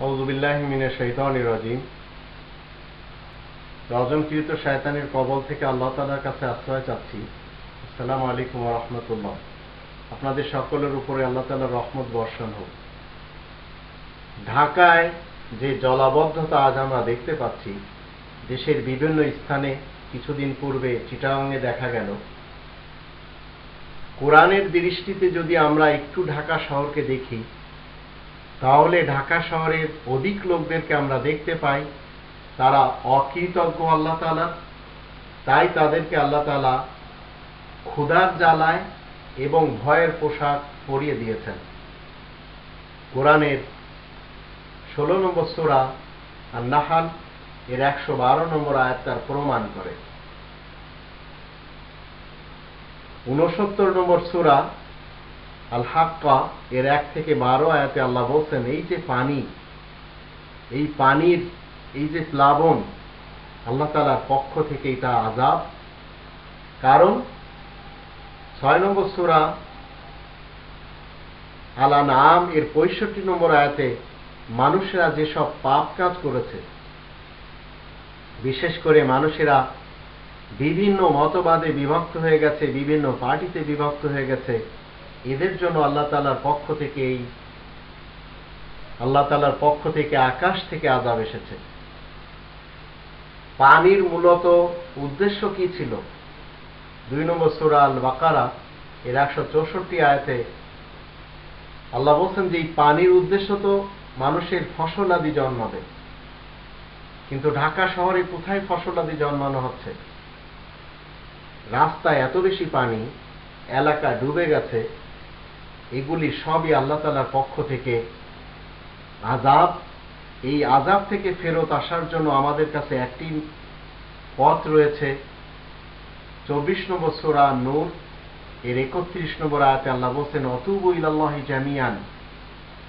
আউজুবিল্লাহ মিনের শৈতানির রাজিম। রজনকৃত শয়তানের কবল থেকে আল্লাহ তালার কাছে আশ্রয় চাচ্ছি। আসসালামু আলাইকুম রহমতুল্লাহ। আপনাদের সকলের উপরে আল্লাহ তালার রহমত বর্ষণ হোক। ঢাকায় যে জলাবদ্ধতা আজ আমরা দেখতে পাচ্ছি, দেশের বিভিন্ন স্থানে কিছুদিন পূর্বে চিটাগাংয়ে দেখা গেল। কোরআনের দৃষ্টিতে যদি আমরা একটু ঢাকা শহরকে দেখি তাহলে ঢাকা শহরের অধিক লোকদেরকে আমরা দেখতে পাই। তারা অকৃতজ্ঞ আল্লাহ তালা তাই তাদেরকে আল্লাহ তালা ক্ষুধার জ্বালায় এবং ভয়ের পোশাক পরিয়ে দিয়েছেন। কোরআনের ষোলো নম্বর সোরা আর নাহাল এর একশো বারো নম্বর আয়াত তার প্রমাণ করে। উনসত্তর নম্বর সুরা আল হাক্কা এর এক থেকে বারো আয়াতে আল্লাহ বলছেন, এই যে পানি, এই পানির, এই যে প্লাবন, আল্লাহ তালার পক্ষ থেকে এটা আজাব। কারণ ছয় নম্বর সুরা আলা নাম এর পঁয়ষট্টি নম্বর আয়াতে মানুষেরা যেসব পাপ কাজ করেছে, বিশেষ করে মানুষেরা বিভিন্ন মতবাদে বিভক্ত হয়ে গেছে, বিভিন্ন পার্টিতে বিভক্ত হয়ে গেছে এদের জন্য আল্লাহ তালার পক্ষ থেকে এই আল্লাহ তালার পক্ষ থেকে আকাশ থেকে আজাব এসেছে। পানির মূলত উদ্দেশ্য কি ছিল? দুই নম্বর সুরা আল বাকারা এর একশো চৌষট্টি আয়াতে আল্লাহ বলছেন যে এই পানির উদ্দেশ্য তো মানুষের ফসল আদি জন্মাবে। কিন্তু ঢাকা শহরে কোথায় ফসল আদি জন্মানো হচ্ছে? রাস্তায় এত বেশি পানি এলাকা ডুবে গেছে এগুলি সবই আল্লাহ তালার পক্ষ থেকে। আজাব এই আজাব থেকে ফেরত আসার জন্য আমাদের কাছে একটি পথ রয়েছে। চব্বিশ নম্বর সোরা নূর, এর একত্রিশ নম্বর আয়াতে আল্লাহ বলছেন, অতুবু ইলাল্লাহি জামিয়ান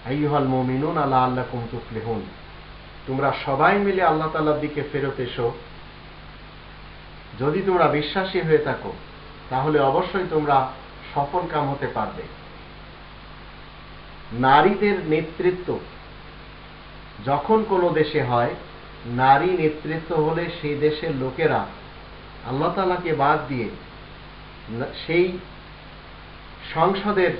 আইয়ুহাল মুমিনুন আল্লাহ আল্লাহ কুম তুফলিহুন। তোমরা সবাই মিলে আল্লাহ তালার দিকে ফেরত এসো। যদি তোমরা বিশ্বাসী হয়ে থাকো, তাহলে অবশ্যই তোমরা সফল কাম হতে পারবে। নারীদের নেতৃত্ব। যখন কোনো দেশে হয়, নারী নেতৃত্ব হলে সেই দেশের লোকেরা আল্লাহ তালাকে বাদ দিয়ে সেই সংসদের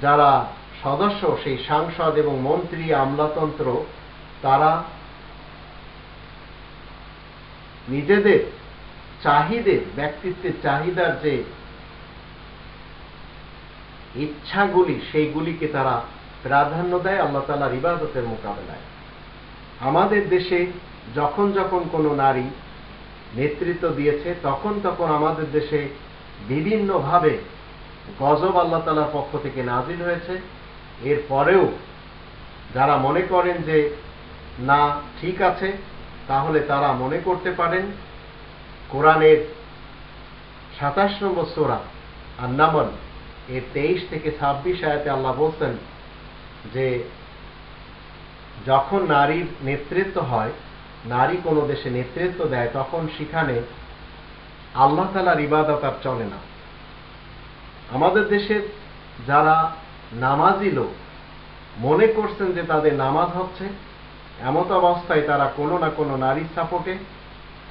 যারা সদস্য, সেই সাংসদ এবং মন্ত্রী, আমলাতন্ত্র, তারা নিজেদের চাহিদের ব্যক্তিত্বের চাহিদার যে ইচ্ছাগুলি, সেইগুলিকে তারা প্রাধান্য দেয় আল্লাহ তালার ইবাদতের মোকাবেলায়। আমাদের দেশে যখন যখন কোনো নারী নেতৃত্ব দিয়েছে, তখন তখন আমাদের দেশে বিভিন্নভাবে গজব আল্লাহ তালার পক্ষ থেকে নাজিল হয়েছে। এর পরেও যারা মনে করেন যে, না, ঠিক আছে, তাহলে তারা মনে করতে পারেন। কোরআনের সাতাশ নম্বর সোরা আর নামল এর তেইশ থেকে ছাব্বিশ আয়াতে আল্লাহ বলছেন যে, যখন নারীর নেতৃত্ব হয়, নারী কোনো দেশে নেতৃত্ব দেয়, তখন সেখানে আল্লাহ তালার ইবাদত আর চলে না। আমাদের দেশের যারা নামাজি লোক, মনে করছেন যে তাদের নামাজ হচ্ছে, এমত অবস্থায় তারা কোনো না কোনো নারীর সাপোর্টে,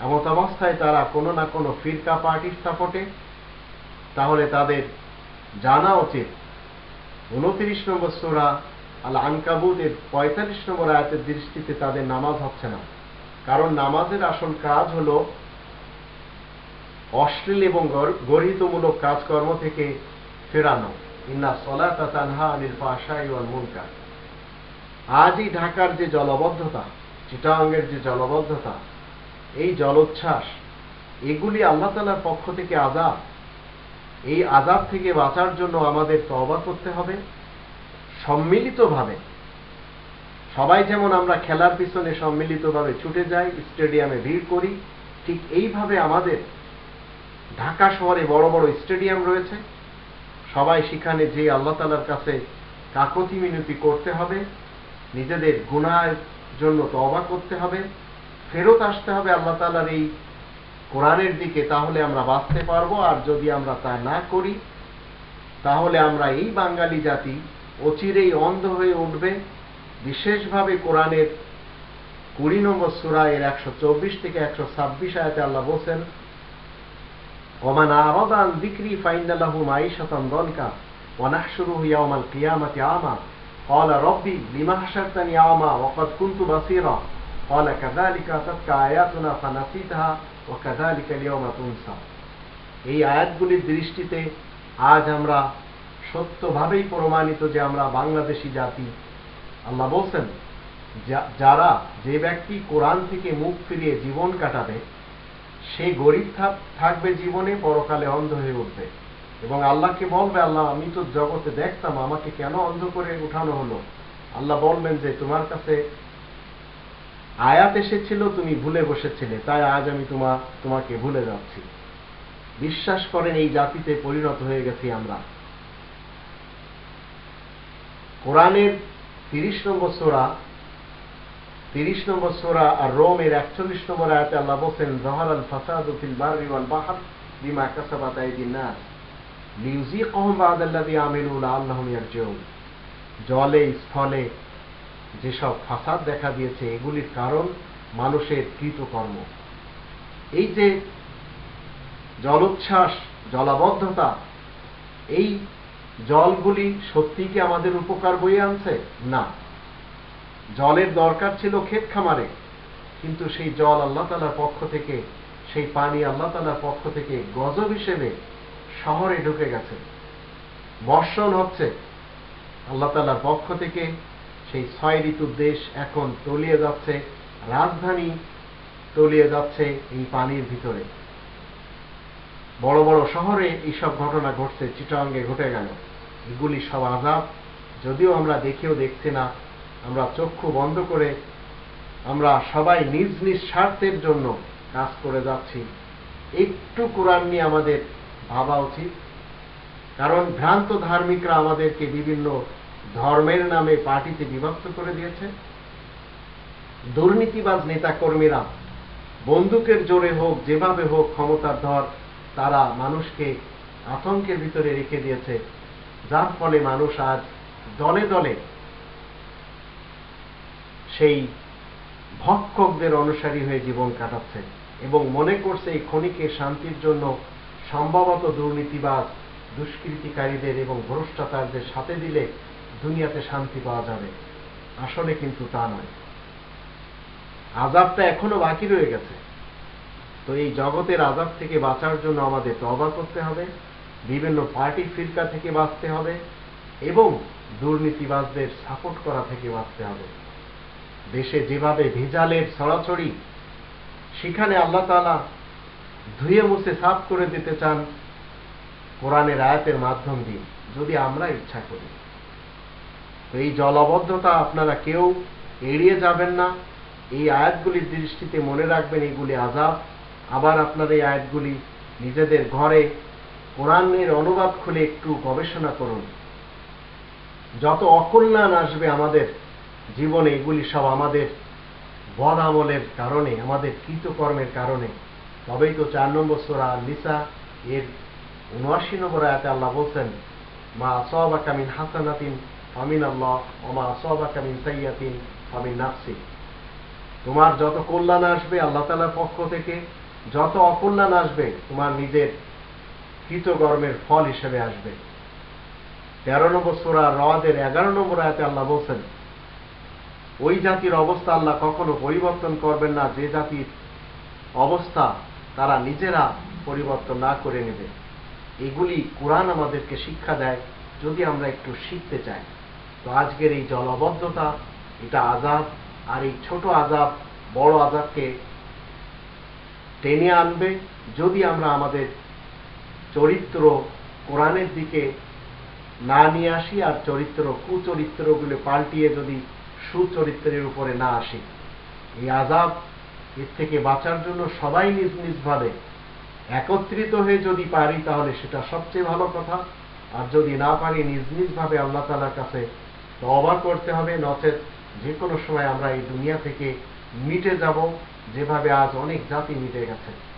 এমত অবস্থায় তারা কোনো না কোনো ফিরকা পার্টির সাপোর্টে, তাহলে তাদের জানা উচিত। উনত্রিশ নম্বর সোরা আল আনকাবুদের পঁয়তাল্লিশ নম্বর আয়াতের দৃষ্টিতে তাদের নামাজ হচ্ছে না। কারণ নামাজের আসল কাজ হল অশ্লীল এবং গর্হিতমূলক কাজকর্ম থেকে ফেরানো। ইন্না সলাতা তানহা আনিল ফাশাই ওয়াল মুনকার। আজই ঢাকার যে জলবদ্ধতা চিটাঙ্গের যে জলবদ্ধতা, এই জলোচ্ছ্বাস, এগুলি আল্লাহ তালার পক্ষ থেকে আজাব এই আজাব থেকে বাঁচার জন্য আমাদের তবা করতে হবে। সম্মিলিতভাবে, সবাই যেমন আমরা খেলার পিছনে সম্মিলিতভাবে ছুটে যাই, স্টেডিয়ামে ভিড় করি, ঠিক এইভাবে আমাদের ঢাকা শহরে বড় বড় স্টেডিয়াম রয়েছে। সবাই সেখানে যে আল্লাহ তালার কাছে কাকতি মিনতি করতে হবে, নিজেদের গুণার জন্য তবা করতে হবে, ফেরত আসতে হবে আল্লাহ তালার এই কোরআনের দিকে তাহলে আমরা বাঁচতে পারবো আর যদি আমরা তা না করি তাহলে আমরা এই বাঙালি জাতি অচিরেই অন্ধ হয়ে উঠবে বিশেষভাবে কোরআনের কুড়ি নম্বর সুরা এর একশো চব্বিশ থেকে একশো ছাব্বিশ আয়াতে আল্লাহ বলছেন ওমান আরদান দিক্রি ফাইনাল্লাহু মাইশাতান দনকা ওয়ানাহশুরুহু ইয়াওমাল কিয়ামাতি আমা قال ربي لما حشرتني أعمى وقد كنت بصيرا قال كذلك أتتك آياتنا فنسيتها وكذلك اليوم تنسى এই আয়াতগুলির দৃষ্টিতে আজ আমরা সত্যভাবেই প্রমাণিত যে আমরা বাংলাদেশি জাতি আল্লাহ বলছেন যারা যে ব্যক্তি কোরআন থেকে মুখ ফিরিয়ে জীবন কাটাবে সে গরিব থাকবে জীবনে পরকালে অন্ধ হয়ে উঠবে এবং আল্লাহকে বলবে আল্লাহ আমি তো জগতে দেখতাম আমাকে কেন অন্ধ করে উঠানো হলো আল্লাহ বলবেন যে তোমার কাছে আয়াত এসেছিল, তুমি ভুলে বসেছিলে, তাই আজ আমি তোমা, তোমাকে ভুলে যাচ্ছি। বিশ্বাস করেন, এই জাতিতে পরিণত হয়ে গেছি আমরা। কোরআনের তিরিশ নম্বর সোরা, তিরিশ নম্বর সোরা আর রোমের একচল্লিশ নম্বর আয়াতে আল্লাহ বলছেন জহর ফাসাদ ফিল বারি ওয়াল বাহার বিমা কাসাবাত আইদিন নাস। লিউজিকহুম বাদাল্লাযী আমিলু লাআল্লাহুম ইয়ারজিউন। জলে, স্থলে যেসব ফাসাদ দেখা দিয়েছে, এগুলির কারণ মানুষের কৃতকর্ম। এই যে জলোচ্ছ্বাস, জলাবদ্ধতা, এই জলগুলি সত্যি কি আমাদের উপকার বয়ে আনছে? না। জলের দরকার ছিল ক্ষেত খামারে, কিন্তু সেই জল আল্লাহ তালার পক্ষ থেকে, সেই পানি আল্লাহ তালার পক্ষ থেকে গজব হিসেবে শহরে ঢুকে গেছে। বর্ষণ হচ্ছে। আল্লাহ তালার পক্ষ থেকে সেই ছয় ঋতুর দেশ এখন তলিয়ে যাচ্ছে, রাজধানী তলিয়ে যাচ্ছে এই পানির ভিতরে। বড় বড় শহরে এইসব ঘটনা ঘটছে, চিটাঙ্গে ঘটে গেল। এগুলি সব আজাব। যদিও আমরা দেখেও দেখছি না, আমরা চক্ষু বন্ধ করে আমরা সবাই নিজ নিজ স্বার্থের জন্য কাজ করে যাচ্ছি। একটু কোরআন নিয়ে আমাদের ভাবা উচিত, কারণ ভ্রান্ত ধার্মিকরা আমাদেরকে বিভিন্ন ধর্মের নামে পার্টিতে বিভক্ত করে দিয়েছে। দুর্নীতিবাজ নেতাকর্মীরা বন্দুকের জোরে হোক, যেভাবে হোক ক্ষমতার ধর, তারা মানুষকে আতঙ্কের ভিতরে রেখে দিয়েছে। যার ফলে মানুষ আজ দলে দলে সেই ভক্ষকদের অনুসারী হয়ে জীবন কাটাচ্ছে এবং মনে করছে এই ক্ষণিকে শান্তির জন্য সম্ভবত দুর্নীতিবাজ, দুষ্কৃতিকারীদের এবং ভ্রষ্টাচারদের সাথে দিলে দুনিয়াতে শান্তি পাওয়া যাবে। আসলে কিন্তু তা নয়। আজাবটা এখনও বাকি রয়ে গেছে। তো এই জগতের আজাব থেকে বাঁচার জন্য আমাদের তবা করতে হবে, বিভিন্ন পার্টি ফিরকা থেকে বাঁচতে হবে এবং দুর্নীতিবাজদের সাপোর্ট করা থেকে বাঁচতে হবে। দেশে যেভাবে ভেজালের ছড়াছড়ি, সেখানে আল্লাহ তালা ধুয়ে মুছে সাফ করে দিতে চান, কোরআনের আয়াতের মাধ্যম দিয়ে যদি আমরা ইচ্ছা করি। এই জলবদ্ধতা আপনারা কেউ এড়িয়ে যাবেন না। এই আয়াতগুলির দৃষ্টিতে মনে রাখবেন এইগুলি আজাব আবার আপনার এই আয়াতগুলি নিজেদের ঘরে কোরআনের অনুবাদ খুলে একটু গবেষণা করুন। যত অকল্যাণ আসবে আমাদের জীবনে, এগুলি সব আমাদের বদ আমলের কারণে, আমাদের কৃতকর্মের কারণে। তবেই তো চার নম্বর সোরা লিসা এর উনআশি নম্বর আয়াতে আল্লাহ বলছেন, মা আসবা কামিন হাসানাতিন ফামিন আল্লাহ ও মা আসবা কামিন সাইয়াতিন ফামিন নাফসি তোমার যত কল্যাণ আসবে আল্লাহ তালার পক্ষ থেকে, যত অকল্যাণ আসবে তোমার নিজের কৃতকর্মের ফল হিসেবে আসবে। তেরো নম্বর সোরা রওয়াদের এগারো নম্বর আয়াতে আল্লাহ বলছেন, ওই জাতির অবস্থা আল্লাহ কখনো পরিবর্তন করবেন না, যে জাতির অবস্থা তারা নিজেরা পরিবর্তন না করে নেবে। এগুলি কোরআন আমাদেরকে শিক্ষা দেয়, যদি আমরা একটু শিখতে চাই। তো আজকের এই জলবদ্ধতা, এটা আজাব আর এই ছোট আজাব, বড় আজাবকে টেনে আনবে যদি আমরা আমাদের চরিত্র কোরআনের দিকে না নিয়ে আসি আর চরিত্র, কুচরিত্রগুলো পাল্টিয়ে যদি সুচরিত্রের উপরে না আসি। এই আজাব এর থেকে বাঁচার জন্য সবাই নিজ নিজভাবে একত্রিত হয়ে যদি পারি তাহলে সেটা সবচেয়ে ভালো কথা। আর যদি না পারি, নিজ নিজভাবে আল্লাহ তালার কাছে তবা করতে হবে, নচেত যে কোনো সময় আমরা এই দুনিয়া থেকে মিটে যাব, যেভাবে আজ অনেক জাতি মিটে গেছে।